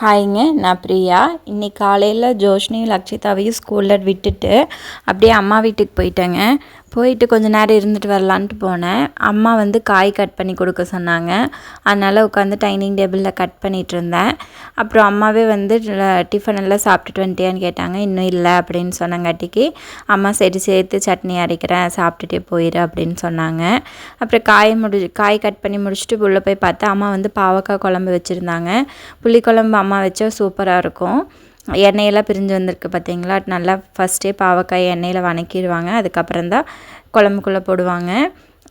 ஹாய்ங்க நான் பிரியா. இன்னைக்கு காலையில் ஜோஷ்னியும் லக்ஷிதாவையும் ஸ்கூலில் விட்டுட்டு அப்படியே அம்மா வீட்டுக்கு போயிட்டேங்க. போயிட்டு கொஞ்ச நேரம் இருந்துட்டு வரலான்ட்டு போனேன். அம்மா வந்து காய் கட் பண்ணி கொடுக்க சொன்னாங்க. அதனால் உட்காந்து டைனிங் டேபிளில் கட் பண்ணிகிட்டு இருந்தேன். அப்புறம் அம்மாவே வந்து டிஃபன் எல்லாம் சாப்பிட்டுட்டு வந்துட்டியான்னு கேட்டாங்க. இன்னும் இல்லை அப்படின்னு சொன்னங்காட்டிக்கு அம்மா சரி சேர்த்து சட்னி அரைக்கிறேன். சாப்பிட்டுட்டே போயிடு அப்படின்னு சொன்னாங்க. அப்புறம் காய் முடி காய் கட் பண்ணி முடிச்சுட்டு உள்ளே போய் பார்த்தா அம்மா வந்து பாவக்காய் குழம்பு வச்சுருந்தாங்க. புளிக்குழம்பு அம்மா வச்சா சூப்பராக இருக்கும். எண்ணெயெல்லாம் பிரிஞ்சு வந்திருக்கு பார்த்தீங்களா? நல்லா ஃபஸ்ட்டே பாவக்காய் எண்ணெயில் வணக்கிடுவாங்க. அதுக்கப்புறம் தான் குழம்புக்குள்ளே போடுவாங்க.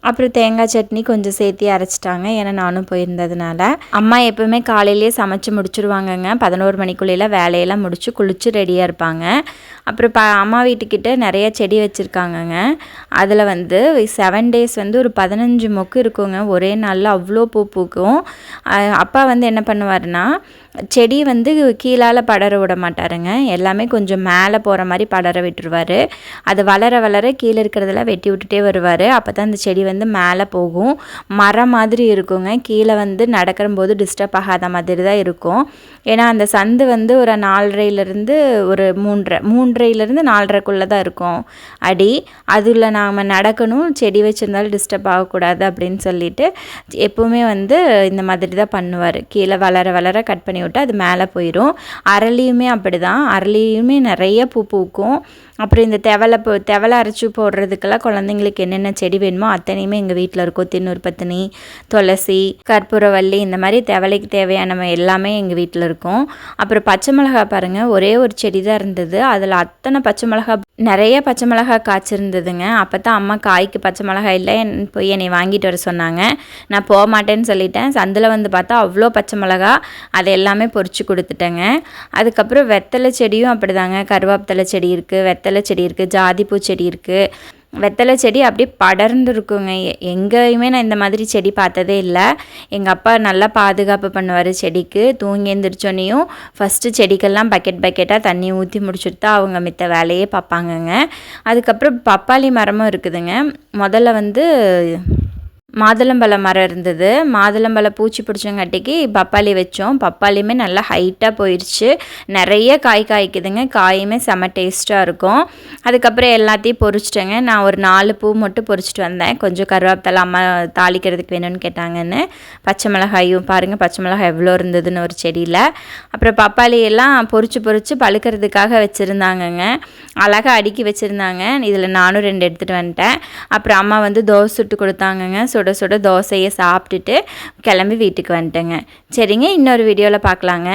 அப்புறம் தேங்காய் சட்னி கொஞ்சம் சேர்த்து அரைச்சிட்டாங்க. ஏன்னா நானும் போயிருந்ததுனால. அம்மா எப்போவுமே காலையிலேயே சமைச்சு முடிச்சுருவாங்கங்க. பதினோரு மணிக்குள்ளேலாம் வேலையெல்லாம் முடிச்சு குளிச்சு ரெடியாக இருப்பாங்க. அப்புறம் ப அம்மா வீட்டுக்கிட்ட நிறைய செடி வச்சுருக்காங்கங்க. அதில் வந்து செவன் டேஸ் வந்து ஒரு பதினஞ்சு மொக்கு இருக்குங்க. ஒரே நாளில் அவ்வளோ பூ பூக்கும். அப்பா வந்து என்ன பண்ணுவாருன்னா செடி வந்து கீழால் படர விட மாட்டாருங்க. எல்லாமே கொஞ்சம் மேலே போகிற மாதிரி படர விட்டுருவார். அது வளர வளர கீழே இருக்கிறதெல்லாம் வெட்டி விட்டுட்டே வருவார். அப்போ தான் அந்த செடி வந்து மேலே போகும். மரம் மாதிரி இருக்குங்க. கீழே வந்து நடக்கிற போது டிஸ்டர்ப் ஆகாத மாதிரி தான் இருக்கும். ஏன்னா அந்த சந்து வந்து ஒரு நாலரைலேருந்து ஒரு மூன்றரை மூன்றரைலேருந்து நாலரைக்குள்ளே தான் இருக்கும் அடி. அதில் நாம் நடக்கணும். செடி வச்சுருந்தாலும் டிஸ்டர்ப் ஆகக்கூடாது அப்படின்னு சொல்லிட்டு எப்போவுமே வந்து இந்த மாதிரி தான் பண்ணுவார். கீழே வளர வளர கட் பண்ணி விட்டு அது மேலே போயிடும் அரளியுமே அப்படி தான் அரளியுமே நிறைய பூ பூக்கும். அப்புறம் இந்த தெவலை தெவலை அரைச்சி போடுறதுக்கெல்லாம் குழந்தைங்களுக்கு என்னென்ன செடி வேணுமோ அத்தனையுமே எங்கள் வீட்டில் இருக்கும் தின்னூர் பத்தினி துளசி கற்பூரவல்லி இந்த மாதிரி தேவலைக்கு தேவையான எல்லாமே எங்கள் வீட்டில் இருக்கும். அப்புறம் பச்சை மிளகா பாருங்கள் ஒரே ஒரு செடி தான் இருந்தது. அதில் அத்தனை பச்சை மிளகா நிறைய பச்சை மிளகா காய்ச்சிருந்ததுங்க. அப்போ தான் அம்மா காய்க்கு பச்சை மிளகா இல்லை போய் என்னை வாங்கிட்டு வர சொன்னாங்க. நான் போக மாட்டேன்னு சொல்லிட்டேன். சந்தில் வந்து பார்த்தா அவ்வளோ பச்சை மிளகா அதை எல்லாமே பொறிச்சு கொடுத்துட்டேங்க. அதுக்கப்புறம் வெத்தலை செடியும் அப்படிதாங்க. கருவேப்பிலை செடி இருக்குது வெத்தலை செடி இருக்குது ஜாதிப்பூ செடி இருக்குது வெத்தலை செடி அப்படியே படர்ந்து இருக்குங்க எங்கேயுமே நான் இந்த மாதிரி செடி பார்த்ததே இல்லை. எங்கள் அப்பா நல்லா பாதுகாப்பு பண்ணுவார் செடிக்கு. தூங்கி எழுந்திரிச்சோன்னையும் ஃபஸ்ட்டு செடிக்கெல்லாம் பக்கெட் பக்கெட்டாக தண்ணி ஊற்றி முடிச்சுட்டு தான் அவங்க மித்த வேலையே பார்ப்பாங்கங்க. அதுக்கப்புறம் பப்பாளி மரமும் இருக்குதுங்க. முதல்ல வந்து மாதுளம்பழம் மரம் இருந்தது. மாதுளம்பழம் பூச்சி பிடிச்சங்காட்டிக்கு பப்பாளி வச்சோம். பப்பாளியுமே நல்லா ஹைட்டாக போயிடுச்சு நிறைய காய் காய்க்குதுங்க. காயுமே செம்ம டேஸ்ட்டாக இருக்கும். அதுக்கப்புறம் எல்லாத்தையும் பொறிச்சிட்டேங்க நான் ஒரு நாலு பூ மட்டும் பொறிச்சிட்டு வந்தேன். கொஞ்சம் கருவேப்பிலை அம்மா தாளிக்கிறதுக்கு வேணும்னு கேட்டாங்கன்னு. பச்சை மிளகாயும் பாருங்கள் பச்சை மிளகாய் எவ்வளோ இருந்ததுன்னு ஒரு செடியில். அப்புறம் பப்பாளியெல்லாம் பொறிச்சு பொறிச்சு பழுக்கிறதுக்காக வச்சுருந்தாங்கங்க. அழகாக அடுக்கி வச்சுருந்தாங்க. இதில் நானும் ரெண்டு எடுத்துகிட்டு வந்துட்டேன். அப்புறம் அம்மா வந்து தோசை சுட்டு கொடுத்தாங்கங்க. சுட சுட தோசையை சாப்பிட்டுட்டு கிளம்பி வீட்டுக்கு வந்துட்டேங்க. சரிங்க இன்னொரு வீடியோவில் பார்க்கலாங்க.